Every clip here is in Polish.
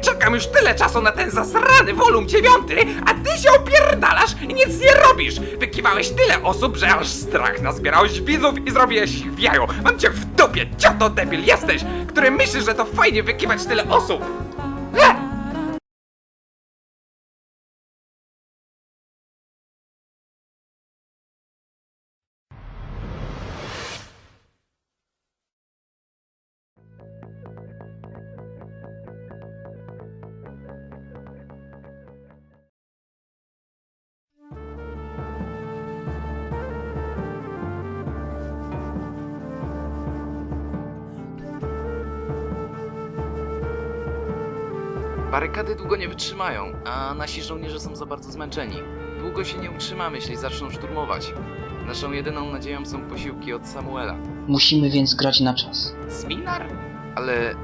Czekam już tyle czasu na ten zasrany volum dziewiąty, a ty się opierdalasz i nic nie robisz! Wykiwałeś tyle osób, że aż strach nazbierałeś widzów i zrobiłeś w jaju. Mam cię w dupie, cioto debil jesteś, który myśli, że to fajnie wykiwać tyle osób! Barykady długo nie wytrzymają, a nasi żołnierze są za bardzo zmęczeni. Długo się nie utrzymamy, jeśli zaczną szturmować. Naszą jedyną nadzieją są posiłki od Samuela. Musimy więc grać na czas. Sminar? Ale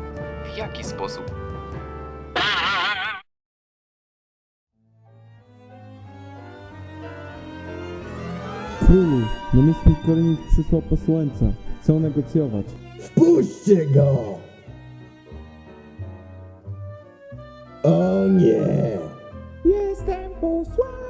w jaki sposób? Królu, namiestnik Korynik przysłał posłańca. Chcą negocjować. Wpuśćcie go! Nie! Jestem posłańcem!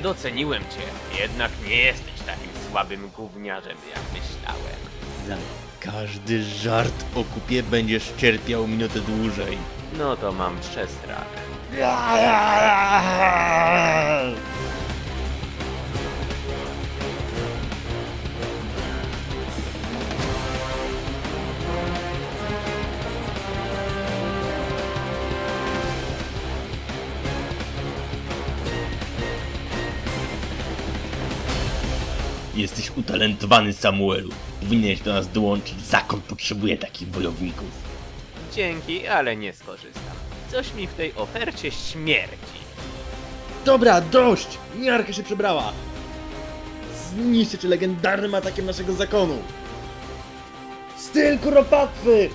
Nie doceniłem cię, jednak nie jesteś takim słabym gówniarzem, jak myślałem. Za każdy żart o kupie będziesz cierpiał minutę dłużej. No to mam przestrach. Jesteś utalentowany, Samuelu. Powinieneś do nas dołączyć. Zakon potrzebuje takich wojowników. Dzięki, ale nie skorzystam. Coś mi w tej ofercie śmierdzi. Dobra, dość! Miarka się przebrała! Zniszczyć legendarnym atakiem naszego zakonu! Styl kuropatwy!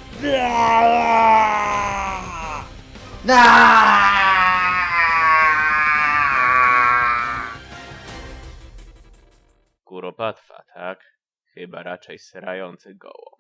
Kuropatwa, tak? Chyba raczej srający gołąb.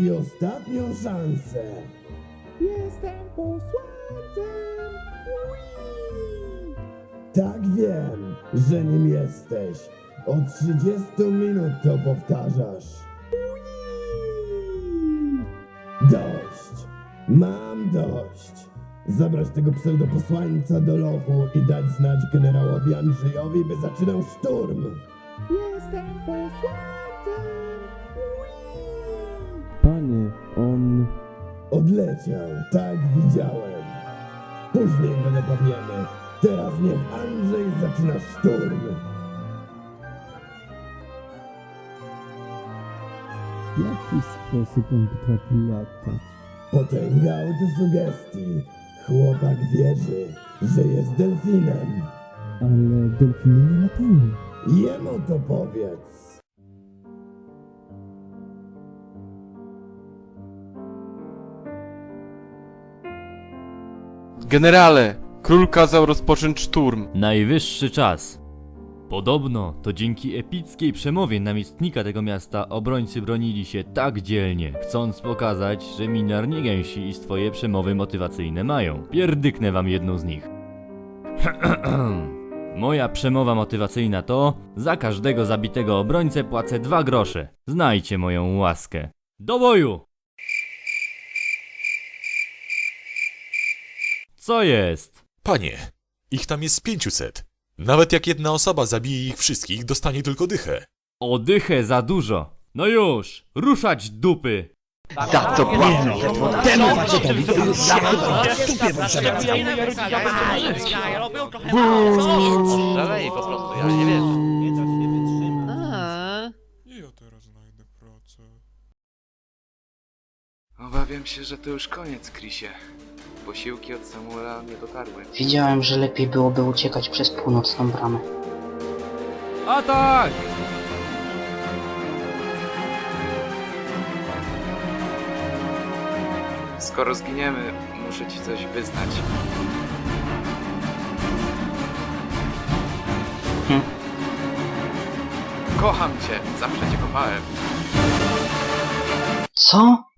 Ci ostatnią szansę! Jestem posłańcem! Ui! Tak wiem, że nim jesteś. Od 30 minut to powtarzasz. Ui! Dość! Mam dość! Zabrać tego pseudoposłańca do lochu i dać znać generałowi Andrzejowi, by zaczynał szturm! Jestem posłańcem! Panie, on... Odleciał, tak widziałem. Później go dopadniemy. Teraz niech Andrzej zaczyna szturm. W jaki sposób on potrafi latać? Potęga autosugestii. Chłopak wierzy, że jest delfinem. Ale delfiny nie latają. Jemu to powiedz. Generale, król kazał rozpocząć szturm. Najwyższy czas. Podobno to dzięki epickiej przemowie namiestnika tego miasta obrońcy bronili się tak dzielnie, chcąc pokazać, że Minar nie gęsi i swoje przemowy motywacyjne mają. Pierdyknę wam jedną z nich. Moja przemowa motywacyjna to za każdego zabitego obrońcę płacę dwa grosze. Znajcie moją łaskę. Do boju! Co jest? Panie, ich tam jest 500. Nawet jak jedna osoba zabije ich wszystkich, dostanie tylko dychę. Odychę za dużo. No już, ruszać dupy. Za co płacę? Temu facetowi to już Dalej po prostu, ja nie wiem. Obawiam się, że to już koniec, Chrisie. Posiłki od Samuela nie dotarły. Wiedziałem, że lepiej byłoby uciekać przez północną bramę. Atak! Skoro zginiemy, muszę ci coś wyznać. Hm. Kocham cię, zawsze cię kochałem. Co?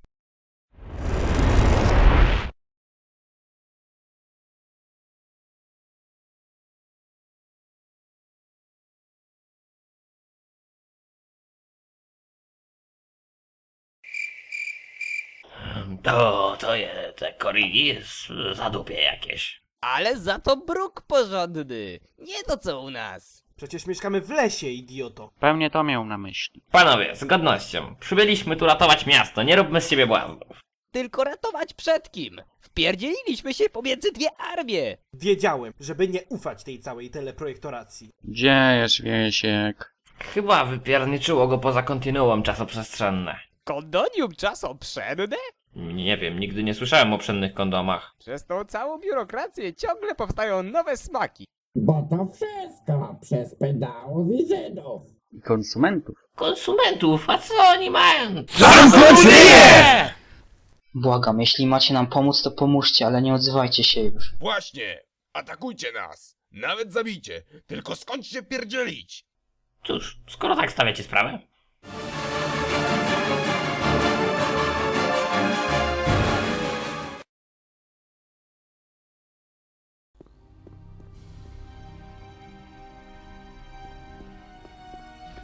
To, to je, te korigi jest zadupie jakieś. Ale za to bruk porządny. Nie to co u nas. Przecież mieszkamy w lesie, idioto. Pewnie to miał na myśli. Panowie, z godnością. Przybyliśmy tu ratować miasto, nie róbmy z siebie błędów. Tylko ratować przed kim? Wpierdzieliliśmy się pomiędzy dwie armie. Wiedziałem, żeby nie ufać tej całej teleprojektoracji. Gdzie jest Wiesiek? Chyba wypierniczyło go poza kontinuum czasoprzestrzenne. Kondonium czasoprzenne? Nie wiem, nigdy nie słyszałem o pszennych kondomach. Przez tą całą biurokrację ciągle powstają nowe smaki. Bo to wszystko przez pedałów i Żydów. I konsumentów. Konsumentów, a co oni mają? Błagam, jeśli macie nam pomóc, to pomóżcie, ale nie odzywajcie się już. Właśnie! Atakujcie nas! Nawet zabijcie! Tylko skończcie pierdzielić! Cóż, skoro tak stawiacie sprawę.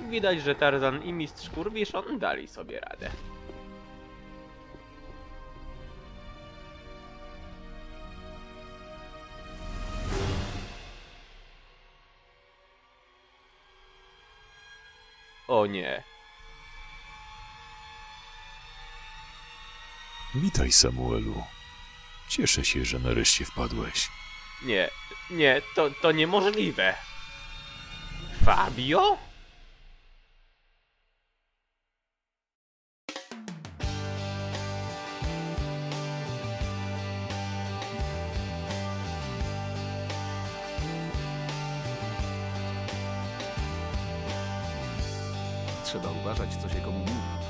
Widać, że Tarzan i mistrz Kurwiszon dali sobie radę. O nie. Witaj, Samuelu. Cieszę się, że nareszcie wpadłeś. Nie, nie, to, to niemożliwe. Fabio? Trzeba uważać, co się komu mówi.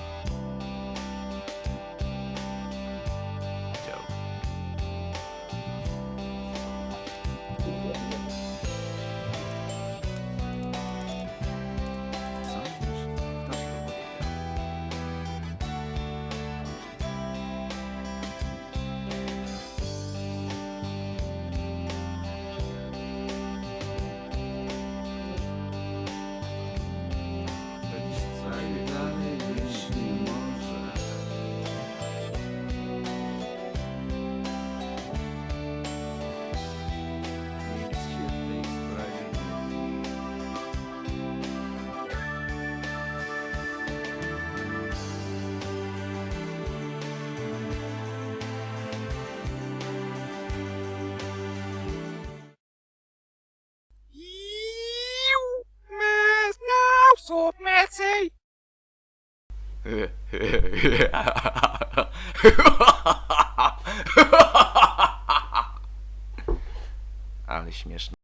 Ale śmieszne.